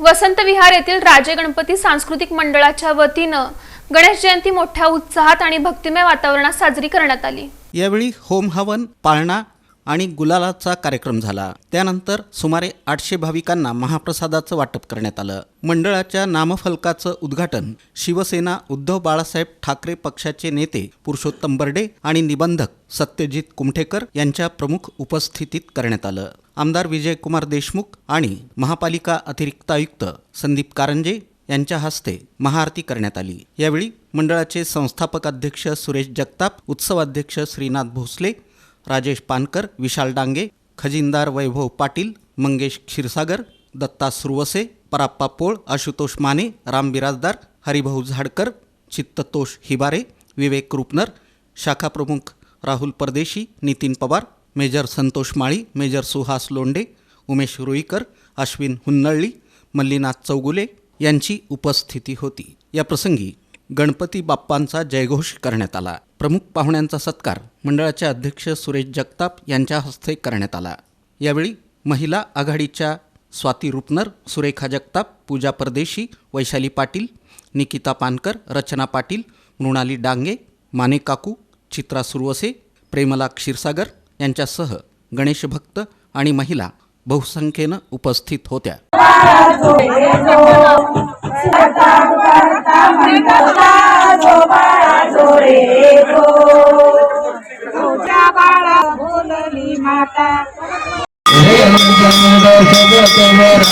वसंत विहार येथील राजे गणपती सांस्कृतिक मंडळाच्या वतीनं गणेश जयंती मोठ्या उत्साहात आणि भक्तिमय वातावरणात साजरी करण्यात आली. यावेळी होम हवन पाळणा आणि गुलालाचा कार्यक्रम झाला. त्यानंतर सुमारे आठशे भाविकांना महाप्रसादाचं वाटप करण्यात आलं. मंडळाच्या नामफलकाचं उद्घाटन शिवसेना उद्धव बाळासाहेब ठाकरे पक्षाचे नेते पुरुषोत्तम बर्डे आणि निबंधक सत्यजित कुमठेकर यांच्या प्रमुख उपस्थितीत करण्यात आलं. आमदार विजयकुमार देशमुख आणि महापालिका अतिरिक्त आयुक्त संदीप कारंजे यांच्या हस्ते महाआरती करण्यात आली. यावेळी मंडळाचे संस्थापक अध्यक्ष सुरेश जगताप उत्सवाध्यक्ष श्रीनाथ भोसले राजेश पानकर विशाल डांगे खजिनदार वैभव पाटील मंगेश क्षीरसागर दत्ता सुरवसे पराप्पा पोळ आशुतोष माने राम बिराजदार हरिभाऊ झाडकर चित्ततोष हिबारे विवेक रुपनर शाखा प्रमुख राहुल परदेशी नितीन पवार मेजर संतोष माळी मेजर सुहास लोंडे उमेश रुईकर अश्विन हुन्नळली मल्लीनाथ चौगुले यांची उपस्थिती होती. या प्रसंगी गणपती बाप्पांचा जयघोष करण्यात आला. प्रमुख पाहुण्यांचा सत्कार मंडळाचे अध्यक्ष सुरेश जगताप यांच्या हस्ते करण्यात आला. यावेळी महिला आघाडीच्या स्वाती रुपनर सुरेखा जगताप पूजा परदेशी वैशाली पाटील निकिता पानकर रचना पाटील मृणाली डांगे माने काकू चित्रा सुरवसे प्रेमला क्षीरसागर यांच्यासह गणेश भक्त आणि महिला बहुसंख्येनं उपस्थित होत्या. तुझ्या बाळा बोलली माता हे अंजन दशरथ वर